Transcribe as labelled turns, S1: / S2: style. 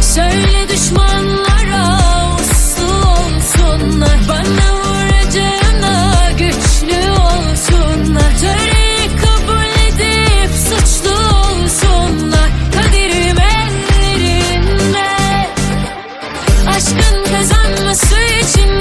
S1: Söyle düşmanlara uslu olsunlar. Bana vuracağına güçlü olsunlar. Töreyi kabul edip suçlu olsunlar. Kaderim ellerinde. Aşkın kazanması için